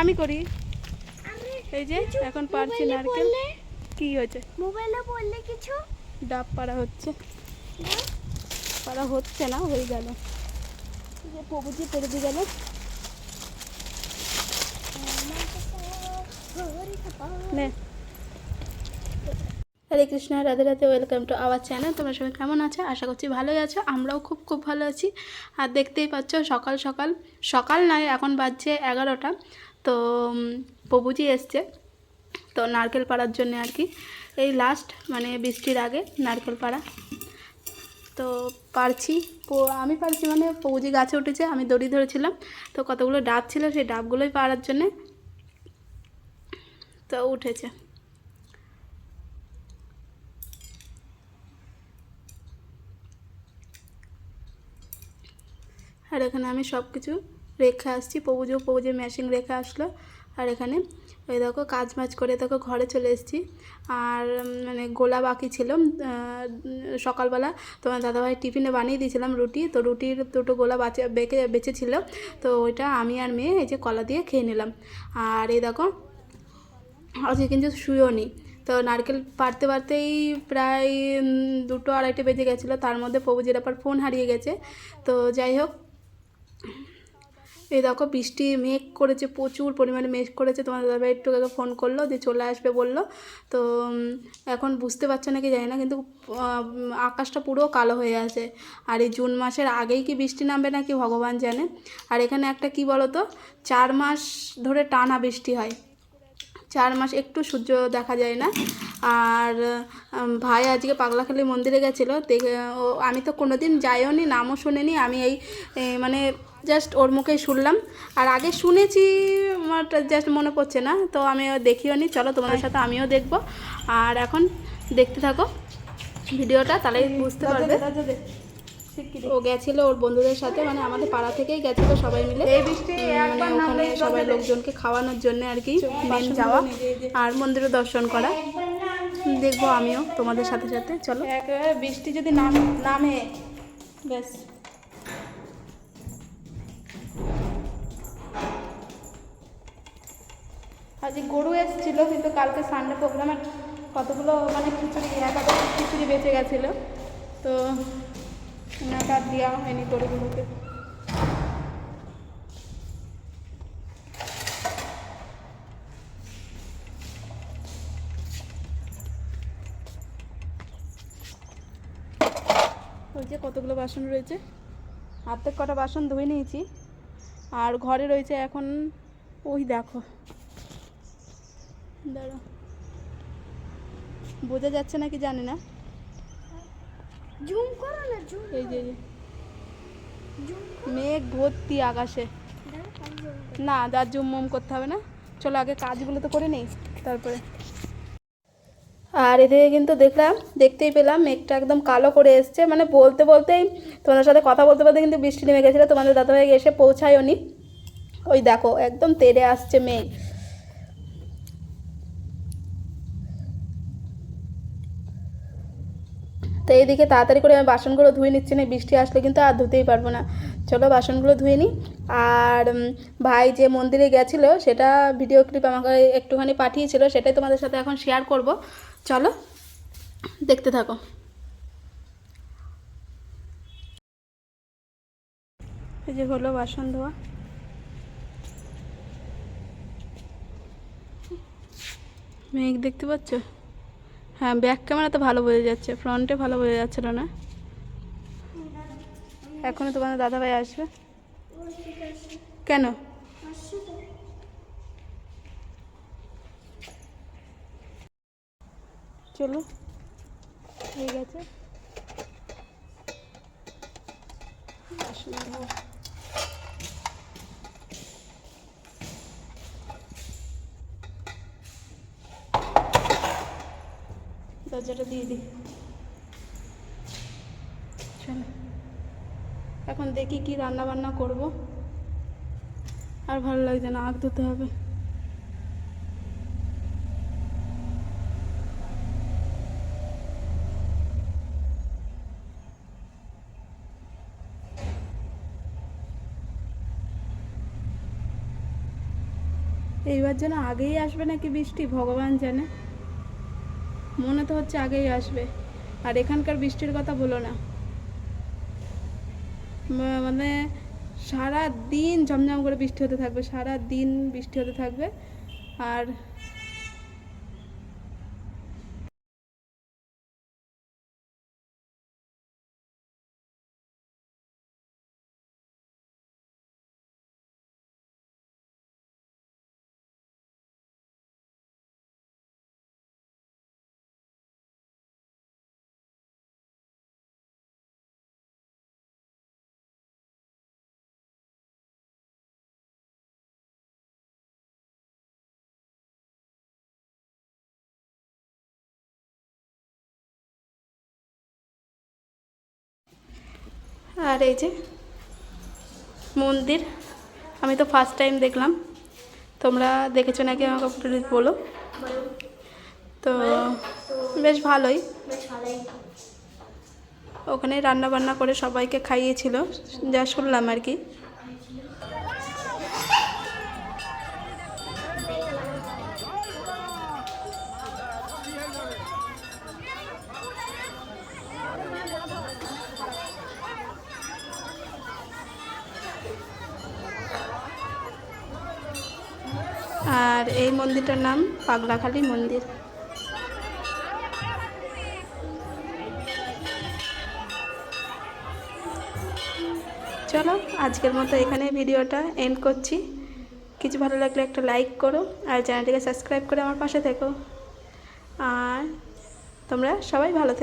আমি করি। এই যে এখন পারছি নারকেল। কি হয়েছে? মোবাইলে বললে কিছু? ডাব পাড়া হচ্ছে। পাড়া হচ্ছে না হয়ে গেল। এই যে প্রভুজি পেরে দিয়ে গেল। নে। Hare Krishna Radhe Radhe welcome to our channel. তোমরা সবাই কেমন আছো? আশা করছি ভালোই আছো আমরাও খুব খুব ভালো আছি। আর দেখতেই পাচ্ছ সকাল সকাল সকাল নয় এখন বাজছে এগারোটা। তো প্রভুজি এসছে। তো নারকেল পাড়ার জন্য আর কি। এই লাস্ট মানে বৃষ্টির আগে নারকেল পাড়া। তো পারছি আমি পারছি মানে পৌজি গাছে উঠেছে, আমি দড়ি ধরেছিলাম। তো কতগুলো ডাব ছিল, সেই ডাবগুলোই পাড়ার জন্যে তো উঠেছে। আর এখানে আমি সব কিছু রেখে আসছি পৌজো পৌজে মেশিন রেখে আসলো। আর এখানে ওই দেখো, কাজ মাজ করে দেখো, ঘরে চলে এসেছি। আর মানে গোলা বাকি ছিল সকালবেলা। তোমার দাদাভাই টিফিনে বানিয়ে দিয়েছিলাম রুটি। তো রুটির দুটো গোলা বাঁচে, বেঁকে বেঁচেছিল তো ওইটা আমি আর মেয়ে এই যে কলা দিয়ে খেয়ে নিলাম। আর এই দেখো, আজকে কিন্তু শুয়েও নি। তো নারকেল পারতে পারতেই প্রায় দুটো আড়াইটে বেজে গেছিল। তার মধ্যে প্রভুজির আবার ফোন হারিয়ে গেছে। তো যাই হোক এই দেখো বৃষ্টি মেঘ করেছে, প্রচুর পরিমাণে মেঘ করেছে। তোমার দাদাভাই একটু আগে ফোন করল, দিয়ে চলে আসবে বলল। তো এখন বুঝতে পারছ নাকি জানি না, কিন্তু আকাশটা পুরো কালো হয়ে আছে। আর এই জুন মাসের আগেই কি বৃষ্টি নামবে নাকি ভগবান জানে। আর এখানে একটা কি বলো তো চার মাস ধরে টানা বৃষ্টি হয়। চার মাস একটু সূর্য দেখা যায় না। আর ভাই আজকে পাগলাখালি মন্দিরে গেছিল, দেখে আমি তো কোনো দিন যাইও নি নামও শুনিনি। আমি এই মানে জাস্ট ওর মুখেই শুনলাম। আর আগে শুনেছি আমার জাস্ট মনে পড়ছে না তো আমি দেখিও নি। চলো তোমাদের সাথে আমিও দেখব। আর এখন দেখতে থাকো ভিডিওটা তাহলে বুঝতে পারবে। ও গেছিল ওর বন্ধুদের সাথে মানে আমাদের পাড়া থেকেই গেছিল সবাই মিলে। মানে ওখানে সবাই লোকজনকে খাওয়ানোর জন্য আর কি মেন যাওয়া। আর মন্দিরে দর্শন করা। দেখব আমিও তোমাদের সাথে সাথে চলো। বৃষ্টি যদি নাম নামে ব্যাস। আজকে গরু এসেছিল, কিন্তু কালকে সানডে প্রোগ্রামের কতগুলো মানে খিচুড়ি একাদশ খিচুড়ি বেঁচে গেছিল। তো ওটা দেওয়া হয়নি গরুগুলোকে। ওই যে কতগুলো বাসন রয়েছে। আর্ধেক কটা বাসন ধুয়ে নিয়েছি। আর ঘরে রয়েছে এখন, ওই দেখো। দাঁড়া বোঝা যাচ্ছে নাকি জানি না। জুম করো না জুম এই যে মেঘ ভর্তি আকাশে। না যার জুম মুম করতে হবে না। চলো আগে কাজগুলো তো করে নেই তারপরে। আর এদিকে কিন্তু দেখলাম দেখতেই পেলাম মেঘটা একদম কালো করে এসছে। মানে বলতে বলতেই তোমাদের সাথে কথা বলতে বলতে কিন্তু বৃষ্টি নেমে গেছিল। তোমাদের দাদাভাই এসে পৌঁছায়ও নি ওই দেখো একদম তেড়ে আসছে মেঘ। তো এইদিকে তাড়াতাড়ি করে আমি বাসনগুলো ধুয়ে নিচ্ছি না, বৃষ্টি আসলে কিন্তু আর ধুতেই পারব না। চলো বাসনগুলো ধুয়ে নিই। আর ভাই যে মন্দিরে গেছিল, সেটা ভিডিও ক্লিপ আমাকে একটুখানি পাঠিয়েছিল, সেটাই তোমাদের সাথে এখন শেয়ার করব। চলো, দেখতে থাকো। এই যে হলো বাসন ধোয়া। মেঘ দেখতে পাচ্ছ? হ্যাঁ ব্যাক ক্যামেরাতে ভালো বোঝা যাচ্ছে ফ্রন্টে ভালো বোঝা যাচ্ছিল না। এখনও তোমাদের দাদাভাই আসবে। কেন? চলো। হয়ে গেছে। বাসন দরজাটা দিয়ে দিই। এখন দেখি কি রান্না বান্না করব। আর ভালো লাগছে না, আগ ধুতে হবে। এইবার যেন আগেই আসবে নাকি বৃষ্টি, ভগবান জানে। মনে তো হচ্ছে আগেই আসবে। আর এখানকার বৃষ্টির কথা বলো না। মানে সারা দিন ঝমঝম করে বৃষ্টি হতে থাকবে সারা দিন বৃষ্টি হতে থাকবে। আর আর এই যে মন্দির, আমি তো ফার্স্ট টাইম দেখলাম। তোমরা দেখেছ নাকি আমাকে প্লিজ বলো? তো বেশ ভালোই। বেশ ভালোই ওখানে রান্না বান্না করে সবাইকে খাইয়েছিল, যা শুনলাম আর কি। আর এই মন্দিরটার নাম পাগলাখালী মন্দির। চলো, আজকের মতো এখানে ভিডিওটা এন্ড করছি। কিছু ভালো লাগলে একটা লাইক করো আর চ্যানেলটিকে সাবস্ক্রাইব করে আমার পাশে থেকো। আর তোমরা সবাই ভালো থেকো।